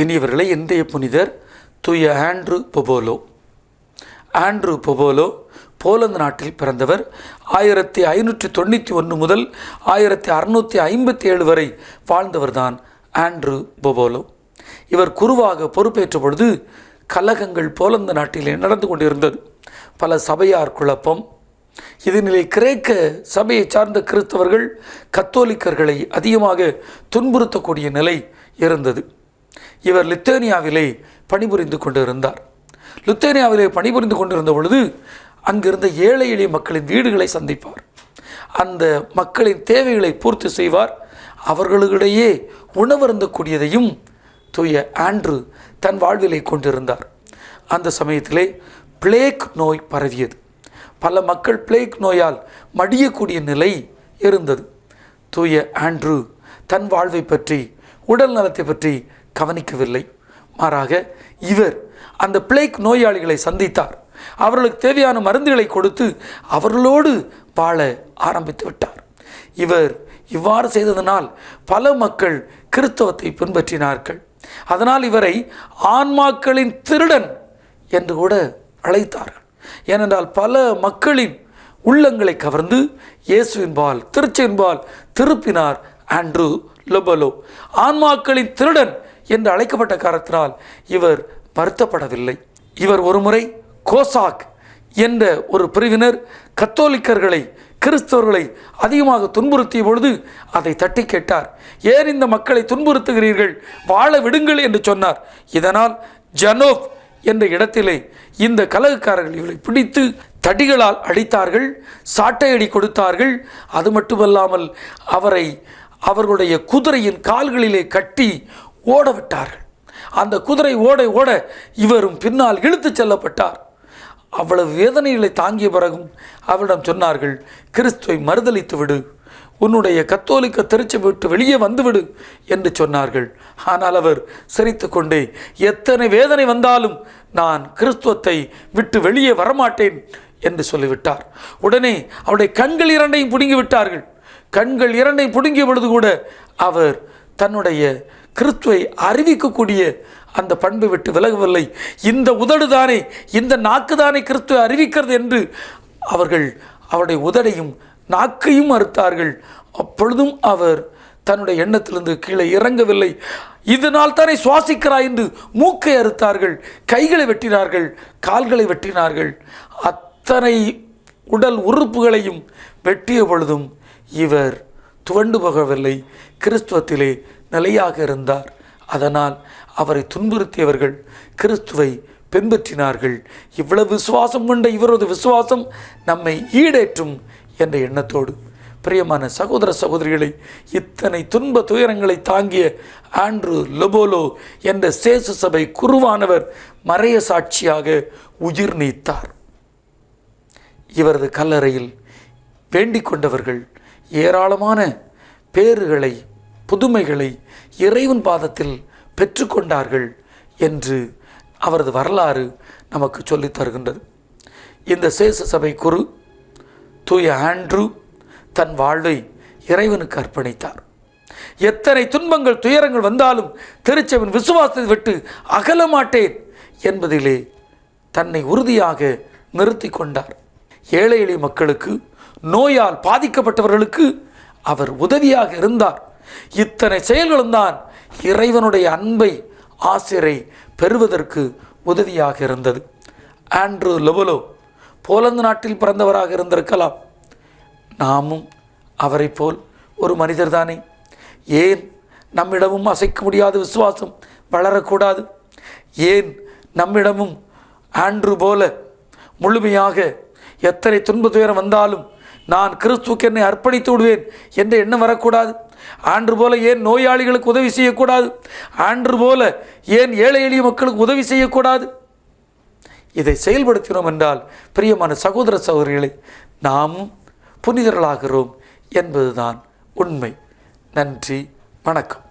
இனியவர்களை இன்றைய புனிதர் தூய Andrew Bobola. Andrew Bobola Poland நாட்டில் பிறந்தவர். ஆயிரத்தி ஐநூற்றி தொண்ணூற்றி ஒன்று முதல் ஆயிரத்தி அறுநூற்றி ஐம்பத்தி ஏழு வரை வாழ்ந்தவர்தான் ஆண்ட்ரு பொபோலோ. இவர் குருவாக பொறுப்பேற்ற பொழுது கலகங்கள் போலந்து நாட்டிலே நடந்து கொண்டிருந்தது. பல சபையார் குழப்பம். இதனிலே கிரேக்க சபையை சார்ந்த கிறிஸ்தவர்கள் கத்தோலிக்கர்களை அதிகமாக துன்புறுத்தக்கூடிய நிலை இருந்தது. இவர் லித்தேனியாவிலே பணிபுரிந்து கொண்டிருந்தார். லுத்தேனியாவிலே பணிபுரிந்து கொண்டிருந்த பொழுது அங்கிருந்த ஏழை எளிய மக்களின் வீடுகளை சந்திப்பார். அந்த மக்களின் தேவைகளை பூர்த்தி செய்வார். அவர்களுக்கிடையே உணவருந்தக்கூடியதையும் தூய ஆண்ட்ரு தன் வாழ்விலை கொண்டிருந்தார். அந்த சமயத்திலே பிளேக் நோய் பரவியது. பல மக்கள் பிளேக் நோயால் மடியக்கூடிய நிலை இருந்தது. தூய ஆண்ட்ரு தன் வாழ்வை பற்றி உடல் நலத்தை பற்றி கவனிக்கவில்லை. மாறாக இவர் அந்த பிளேக் நோயாளிகளை சந்தித்தார். அவர்களுக்கு தேவையான மருந்துகளை கொடுத்து அவர்களோடு வாழ ஆரம்பித்து விட்டார். இவர் இவ்வாறு செய்ததனால் பல மக்கள் கிறிஸ்தவத்தை பின்பற்றினார்கள். அதனால் இவரை ஆன்மாக்களின் திருடன் என்று கூட அழைத்தார்கள். ஏனென்றால் பல மக்களின் உள்ளங்களை கவர்ந்து இயேசுவின்பால் திருச்சியின்பால் திருப்பினார் ஆண்ட்ரூ லொபலோ. ஆன்மாக்களின் திருடன் என்று அழைக்கப்பட்ட காரணத்தினால் இவர் வருத்தப்படவில்லை. இவர் ஒருமுறை கோசாக் என்ற ஒரு பிரிவினர் கத்தோலிக்கர்களை கிறிஸ்தவர்களை அதிகமாக துன்புறுத்திய பொழுது அதை தட்டி கேட்டார். ஏன் இந்த மக்களை துன்புறுத்துகிறீர்கள்? வாழ விடுங்கள் என்று சொன்னார். இதனால் ஜனோப் என்ற இடத்திலே இந்த கலகக்காரர்கள் இவளை பிடித்து தடிகளால் அடித்தார்கள் சாட்டையடி கொடுத்தார்கள். அது மட்டுமல்லாமல் அவரை அவர்களுடைய குதிரையின் கால்களிலே கட்டி ஓட விட்டார்கள் அந்த குதிரை ஓட ஓட இவரும் பின்னால் இழுத்துச் செல்லப்பட்டார். அவ்வளவு வேதனைகளை தாங்கிய பிறகும் அவரிடம் சொன்னார்கள் கிறிஸ்துவை மறுதலித்து விடு உன்னுடைய கத்தோலிக்க திருச்சி விட்டு வெளியே வந்துவிடு என்று சொன்னார்கள். ஆனால் அவர் சிரித்து கொண்டே எத்தனை வேதனை வந்தாலும் நான் கிறிஸ்துவத்தை விட்டு வெளியே வரமாட்டேன் என்று சொல்லிவிட்டார். உடனே அவருடைய கண்கள் இரண்டையும் பிடுங்கி விட்டார்கள் கண்கள் இரண்டையும் பிடுங்கிய பொழுது கூட அவர் தன்னுடைய கிறிஸ்துவை அறிவிக்கக்கூடிய அந்த பண்பு விட்டு விலகவில்லை. இந்த உதடு தானே இந்த நாக்கு தானே கிறிஸ்துவை அறிவிக்கிறது என்று அவர்கள் அவருடைய உதடையும் நாக்கையும் அறுத்தார்கள். அப்பொழுதும் அவர் தன்னுடைய எண்ணத்திலிருந்து கீழே இறங்கவில்லை. இதனால் தானே சுவாசிக்கிறாய் என்று மூக்கை அறுத்தார்கள் கைகளை வெட்டினார்கள் கால்களை வெட்டினார்கள். அத்தனை உடல் உறுப்புகளையும் வெட்டிய பொழுதும் இவர் துவண்டு போகவில்லை. கிறிஸ்துவத்திலே நிலையாக இருந்தார். அதனால் அவரை துன்புறுத்தியவர்கள் கிறிஸ்துவை பின்பற்றினார்கள். இவ்வளவு விசுவாசம் கொண்ட இவரது விசுவாசம் நம்மை ஈடேற்றும் என்ற எண்ணத்தோடு. பிரியமான சகோதர சகோதரிகளை இத்தனை துன்ப துயரங்களை தாங்கிய ஆண்ட்ரு லொபோலோ என்ற சேசு சபை குருவானவர் மறைய சாட்சியாக உயிர் நீத்தார். இவரது கல்லறையில் வேண்டிக் கொண்டவர்கள் ஏராளமான பேறுகளை புதுமைகளை இறைவன் பாதத்தில் பெற்றுக்கொண்டார்கள் என்று அவரது வரலாறு நமக்கு சொல்லித் தருகின்றது. இந்த சேச சபை குரு தூய ஆண்ட்ரூ தன் வாழ்வை இறைவனுக்கு அர்ப்பணித்தார். எத்தனை துன்பங்கள் துயரங்கள் வந்தாலும் திருச்செவன் விசுவாசத்தை விட்டு அகல மாட்டேன் என்பதிலே தன்னை உறுதியாக நிறுத்தி கொண்டார். ஏழை எளிய மக்களுக்கு நோயால் பாதிக்கப்பட்டவர்களுக்கு அவர் உதவியாக இருந்தார். இத்தனை செயல்களும் தான் இறைவனுடைய அன்பை ஆசிரை பெறுவதற்கு உதவியாக இருந்தது. ஆண்ட்ரூ லெவலோ போலந்து நாட்டில் பிறந்தவராக இருந்திருக்கலாம். நாமும் அவரைப் போல் ஒரு மனிதர்தானே ஏன் நம்மிடமும் அசைக்க முடியாத விசுவாசம் வளரக்கூடாது? ஏன் நம்மிடமும் ஆண்ட்ரு போல முழுமையாக எத்தனை துன்ப துயரம் வந்தாலும் நான் கிறிஸ்துவுக்கு என்னை அர்ப்பணித்து விடுவேன் என்ற எண்ணம் வரக்கூடாது. ஆண்டு போல ஏன் நோயாளிகளுக்கு உதவி செய்யக்கூடாது? ஆண்டு போல ஏன் ஏழை எளிய மக்களுக்கு உதவி செய்யக்கூடாது? இதை செயல்படுத்தினோம் என்றால் பிரியமான சகோதர சகோதரிகளை நாம் புனிதர்களாகிறோம் என்பதுதான் உண்மை. நன்றி வணக்கம்.